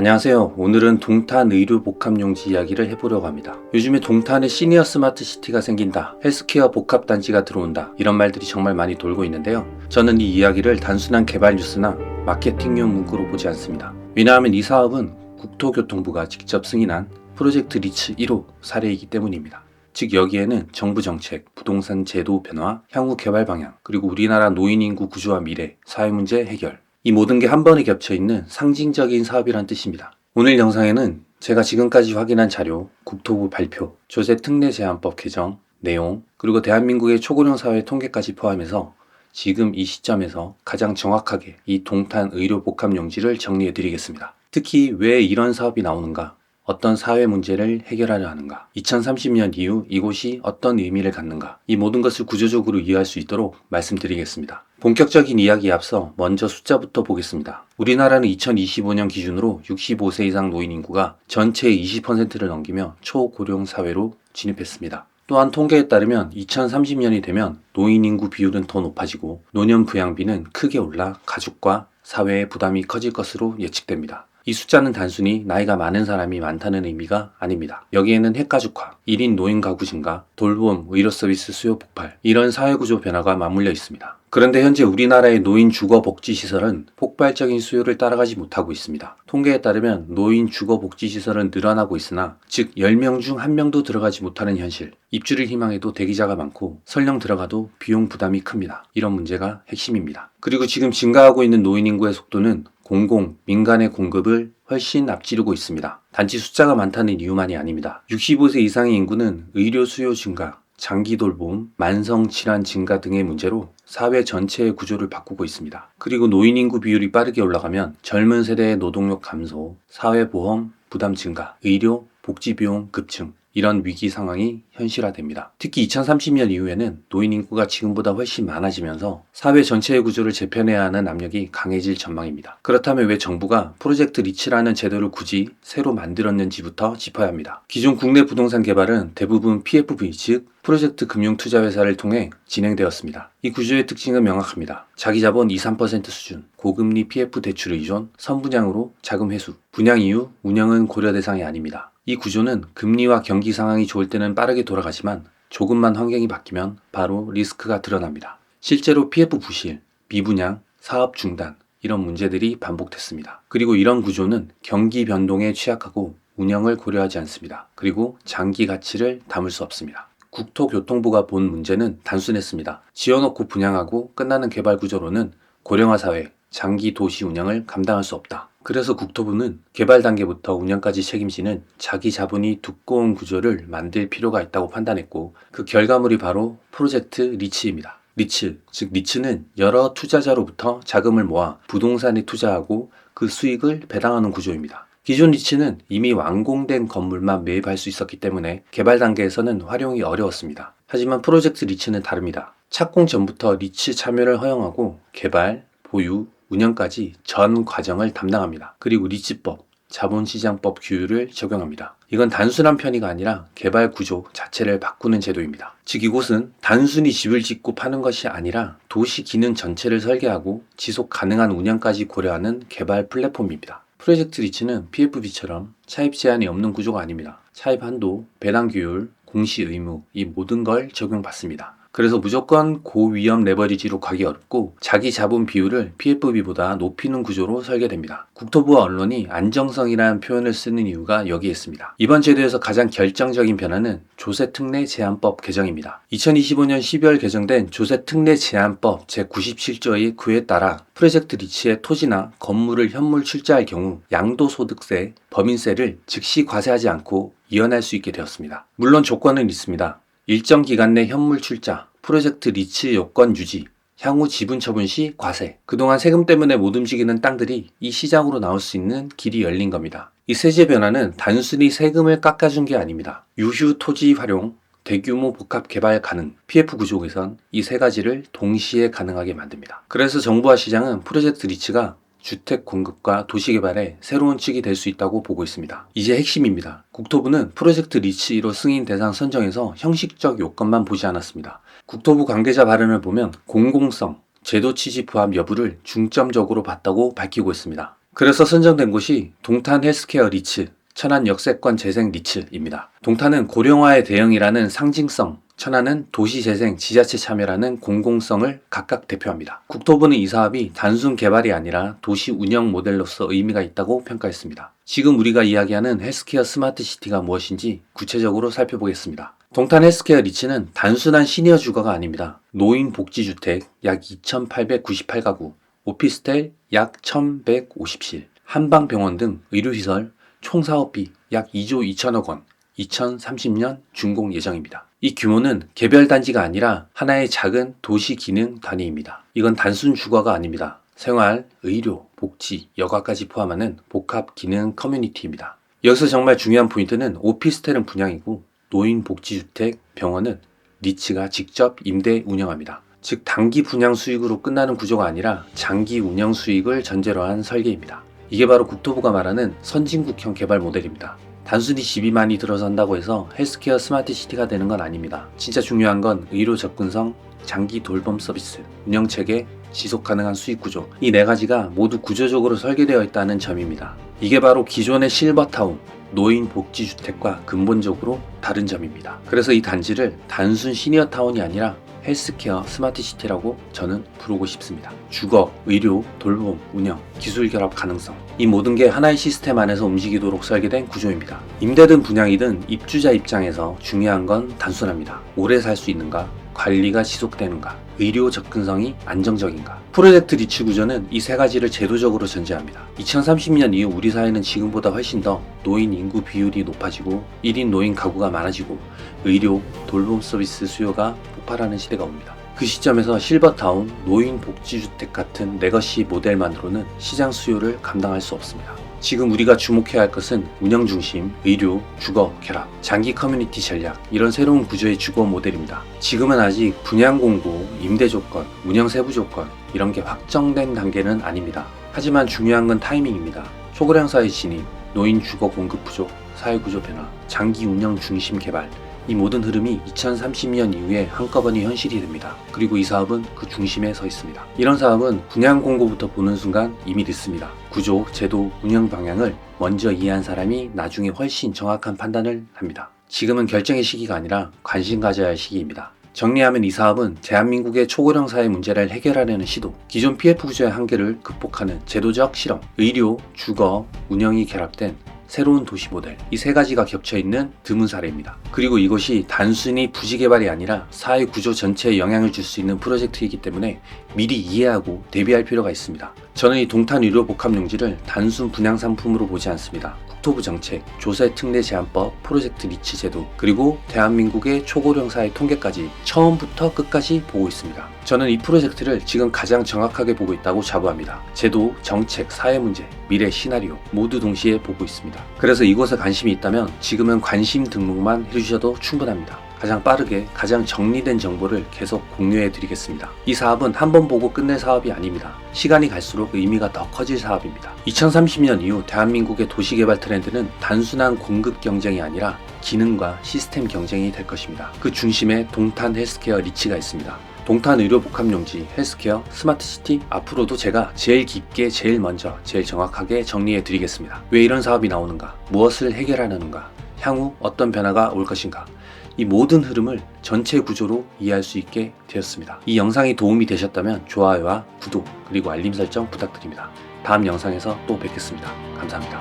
안녕하세요. 오늘은 동탄 의료 복합용지 이야기를 해보려고 합니다. 요즘에 동탄에 시니어 스마트 시티가 생긴다, 헬스케어 복합 단지가 들어온다, 이런 말들이 정말 많이 돌고 있는데요. 저는 이 이야기를 단순한 개발 뉴스나 마케팅용 문구로 보지 않습니다. 왜냐하면 이 사업은 국토교통부가 직접 승인한 프로젝트 리츠 1호 사례이기 때문입니다. 즉 여기에는 정부 정책, 부동산 제도 변화, 향후 개발 방향, 그리고 우리나라 노인 인구 구조와 미래, 사회 문제 해결, 이 모든 게 한 번에 겹쳐 있는 상징적인 사업이란 뜻입니다. 오늘 영상에는 제가 지금까지 확인한 자료, 국토부 발표, 조세 특례 제한법 개정, 내용, 그리고 대한민국의 초고령 사회 통계까지 포함해서 지금 이 시점에서 가장 정확하게 이 동탄 의료 복합 용지를 정리해 드리겠습니다. 특히 왜 이런 사업이 나오는가, 어떤 사회 문제를 해결하려 하는가, 2030년 이후 이곳이 어떤 의미를 갖는가, 이 모든 것을 구조적으로 이해할 수 있도록 말씀드리겠습니다. 본격적인 이야기에 앞서 먼저 숫자부터 보겠습니다. 우리나라는 2025년 기준으로 65세 이상 노인 인구가 전체의 20%를 넘기며 초고령 사회로 진입했습니다. 또한 통계에 따르면 2030년이 되면 노인 인구 비율은 더 높아지고 노년 부양비는 크게 올라 가족과 사회의 부담이 커질 것으로 예측됩니다. 이 숫자는 단순히 나이가 많은 사람이 많다는 의미가 아닙니다. 여기에는 핵가족화, 1인 노인 가구 증가, 돌봄, 의료 서비스 수요 폭발, 이런 사회구조 변화가 맞물려 있습니다. 그런데 현재 우리나라의 노인 주거 복지 시설은 폭발적인 수요를 따라가지 못하고 있습니다. 통계에 따르면 노인 주거 복지 시설은 늘어나고 있으나 즉 10명 중 1명도 들어가지 못하는 현실. 입주를 희망해도 대기자가 많고 설령 들어가도 비용 부담이 큽니다. 이런 문제가 핵심입니다. 그리고 지금 증가하고 있는 노인 인구의 속도는 공공, 민간의 공급을 훨씬 앞지르고 있습니다. 단지 숫자가 많다는 이유만이 아닙니다. 65세 이상의 인구는 의료 수요 증가, 장기 돌봄, 만성 질환 증가 등의 문제로 사회 전체의 구조를 바꾸고 있습니다. 그리고 노인 인구 비율이 빠르게 올라가면 젊은 세대의 노동력 감소, 사회 보험 부담 증가, 의료, 복지 비용 급증, 이런 위기 상황이 현실화됩니다. 특히 2030년 이후에는 노인 인구가 지금보다 훨씬 많아지면서 사회 전체의 구조를 재편해야 하는 압력이 강해질 전망입니다. 그렇다면 왜 정부가 프로젝트 리츠라는 제도를 굳이 새로 만들었는지부터 짚어야 합니다. 기존 국내 부동산 개발은 대부분 PFV 즉 프로젝트 금융투자회사를 통해 진행되었습니다. 이 구조의 특징은 명확합니다. 자기 자본 2, 3% 수준, 고금리 PF 대출 의존, 선분양으로 자금 회수, 분양 이후 운영은 고려 대상이 아닙니다. 이 구조는 금리와 경기 상황이 좋을 때는 빠르게 돌아가지만 조금만 환경이 바뀌면 바로 리스크가 드러납니다. 실제로 PF 부실, 미분양, 사업 중단 이런 문제들이 반복됐습니다. 그리고 이런 구조는 경기 변동에 취약하고 운영을 고려하지 않습니다. 그리고 장기 가치를 담을 수 없습니다. 국토교통부가 본 문제는 단순했습니다. 지어놓고 분양하고 끝나는 개발 구조로는 고령화 사회, 장기 도시 운영을 감당할 수 없다. 그래서 국토부는 개발 단계부터 운영까지 책임지는 자기 자본이 두꺼운 구조를 만들 필요가 있다고 판단했고 그 결과물이 바로 프로젝트 리츠입니다. 리츠, 즉 리츠는 여러 투자자로부터 자금을 모아 부동산에 투자하고 그 수익을 배당하는 구조입니다. 기존 리츠는 이미 완공된 건물만 매입할 수 있었기 때문에 개발 단계에서는 활용이 어려웠습니다. 하지만 프로젝트 리츠는 다릅니다. 착공 전부터 리츠 참여를 허용하고 개발, 보유, 운영까지 전 과정을 담당합니다. 그리고 리츠법, 자본시장법 규율을 적용합니다. 이건 단순한 편의가 아니라 개발 구조 자체를 바꾸는 제도입니다. 즉 이곳은 단순히 집을 짓고 파는 것이 아니라 도시 기능 전체를 설계하고 지속 가능한 운영까지 고려하는 개발 플랫폼입니다. 프로젝트 리츠는 PFB처럼 차입 제한이 없는 구조가 아닙니다. 차입 한도, 배당 규율, 공시 의무 이 모든 걸 적용받습니다. 그래서 무조건 고위험 레버리지로 가기 어렵고 자기 자본 비율을 PFB보다 높이는 구조로 설계됩니다. 국토부와 언론이 안정성이라는 표현을 쓰는 이유가 여기에 있습니다. 이번 제도에서 가장 결정적인 변화는 조세특례 제한법 개정입니다. 2025년 12월 개정된 조세특례 제한법 제97조의 구에 따라 프로젝트 리치의 토지나 건물을 현물 출자할 경우 양도소득세, 범인세를 즉시 과세하지 않고 이연할 수 있게 되었습니다. 물론 조건은 있습니다. 일정 기간 내 현물 출자, 프로젝트 리츠 요건 유지, 향후 지분 처분 시 과세. 그동안 세금 때문에 못 움직이는 땅들이 이 시장으로 나올 수 있는 길이 열린 겁니다. 이 세제 변화는 단순히 세금을 깎아준 게 아닙니다. 유휴 토지 활용, 대규모 복합 개발 가능, PF 구조 개선 이 세 가지를 동시에 가능하게 만듭니다. 그래서 정부와 시장은 프로젝트 리츠가 주택 공급과 도시 개발의 새로운 축이 될 수 있다고 보고 있습니다. 이제 핵심입니다. 국토부는 프로젝트 리치 1호 승인 대상 선정에서 형식적 요건만 보지 않았습니다. 국토부 관계자 발언을 보면 공공성, 제도 취지 부합 여부를 중점적으로 봤다고 밝히고 있습니다. 그래서 선정된 곳이 동탄 헬스케어 리츠, 천안 역세권 재생 리츠입니다. 동탄은 고령화의 대응이라는 상징성, 천안은 도시재생, 지자체 참여라는 공공성을 각각 대표합니다. 국토부는 이 사업이 단순 개발이 아니라 도시 운영 모델로서 의미가 있다고 평가했습니다. 지금 우리가 이야기하는 헬스케어 스마트 시티가 무엇인지 구체적으로 살펴보겠습니다. 동탄 헬스케어 리츠는 단순한 시니어 주거가 아닙니다. 노인 복지주택 약 2,898가구, 오피스텔 약 1,150실, 한방병원 등 의료시설 총 사업비 약 2조 2천억 원, 2030년 준공 예정입니다. 이 규모는 개별 단지가 아니라 하나의 작은 도시 기능 단위입니다. 이건 단순 주거가 아닙니다. 생활, 의료, 복지, 여가까지 포함하는 복합 기능 커뮤니티입니다. 여기서 정말 중요한 포인트는 오피스텔은 분양이고 노인 복지주택, 병원은 리츠가 직접 임대 운영합니다. 즉 단기 분양 수익으로 끝나는 구조가 아니라 장기 운영 수익을 전제로 한 설계입니다. 이게 바로 국토부가 말하는 선진국형 개발 모델입니다. 단순히 집이 많이 들어선다고 해서 헬스케어 스마트 시티가 되는 건 아닙니다. 진짜 중요한 건 의료 접근성, 장기 돌봄 서비스, 운영 체계, 지속 가능한 수익 구조. 이 네 가지가 모두 구조적으로 설계되어 있다는 점입니다. 이게 바로 기존의 실버타운, 노인 복지 주택과 근본적으로 다른 점입니다. 그래서 이 단지를 단순 시니어타운이 아니라 헬스케어 스마트 시티라고 저는 부르고 싶습니다. 주거, 의료, 돌봄, 운영, 기술 결합 가능성. 이 모든 게 하나의 시스템 안에서 움직이도록 설계된 구조입니다. 임대든 분양이든 입주자 입장에서 중요한 건 단순합니다. 오래 살 수 있는가? 관리가 지속되는가? 의료 접근성이 안정적인가? 프로젝트 리츠 구조는 이 세 가지를 제도적으로 전제합니다. 2030년 이후 우리 사회는 지금보다 훨씬 더 노인 인구 비율이 높아지고 1인 노인 가구가 많아지고 의료, 돌봄 서비스 수요가 폭발하는 시대가 옵니다. 그 시점에서 실버타운, 노인 복지주택 같은 레거시 모델만으로는 시장 수요를 감당할 수 없습니다. 지금 우리가 주목해야 할 것은 운영 중심, 의료, 주거, 결합, 장기 커뮤니티 전략, 이런 새로운 구조의 주거 모델입니다. 지금은 아직 분양 공고, 임대 조건, 운영 세부 조건, 이런 게 확정된 단계는 아닙니다. 하지만 중요한 건 타이밍입니다. 초고령 사회 진입, 노인 주거 공급 부족, 사회 구조 변화, 장기 운영 중심 개발, 이 모든 흐름이 2030년 이후에 한꺼번에 현실이 됩니다. 그리고 이 사업은 그 중심에 서 있습니다. 이런 사업은 분양 공고부터 보는 순간 이미 늦습니다. 구조, 제도, 운영 방향을 먼저 이해한 사람이 나중에 훨씬 정확한 판단을 합니다. 지금은 결정의 시기가 아니라 관심 가져야 할 시기입니다. 정리하면 이 사업은 대한민국의 초고령 사회 문제를 해결하려는 시도, 기존 PF 구조의 한계를 극복하는 제도적 실험, 의료, 주거, 운영이 결합된 새로운 도시 모델 이 세 가지가 겹쳐 있는 드문 사례입니다. 그리고 이것이 단순히 부지 개발이 아니라 사회 구조 전체에 영향을 줄 수 있는 프로젝트이기 때문에 미리 이해하고 대비할 필요가 있습니다. 저는 이 동탄 의료 복합 용지를 단순 분양 상품으로 보지 않습니다. 국토부 정책, 조세 특례 제한법, 프로젝트 리치 제도, 그리고 대한민국의 초고령 사회 통계까지 처음부터 끝까지 보고 있습니다. 저는 이 프로젝트를 지금 가장 정확하게 보고 있다고 자부합니다. 제도, 정책, 사회 문제, 미래 시나리오 모두 동시에 보고 있습니다. 그래서 이곳에 관심이 있다면 지금은 관심 등록만 해주셔도 충분합니다. 가장 빠르게 가장 정리된 정보를 계속 공유해 드리겠습니다. 이 사업은 한 번 보고 끝낼 사업이 아닙니다. 시간이 갈수록 의미가 더 커질 사업입니다. 2030년 이후 대한민국의 도시개발 트렌드는 단순한 공급 경쟁이 아니라 기능과 시스템 경쟁이 될 것입니다. 그 중심에 동탄 헬스케어 리치가 있습니다. 동탄 의료 복합용지, 헬스케어, 스마트시티 앞으로도 제가 제일 깊게 제일 먼저 제일 정확하게 정리해 드리겠습니다. 왜 이런 사업이 나오는가? 무엇을 해결하려는가? 향후 어떤 변화가 올 것인가? 이 모든 흐름을 전체 구조로 이해할 수 있게 되었습니다. 이 영상이 도움이 되셨다면 좋아요와 구독 그리고 알림 설정 부탁드립니다. 다음 영상에서 또 뵙겠습니다. 감사합니다.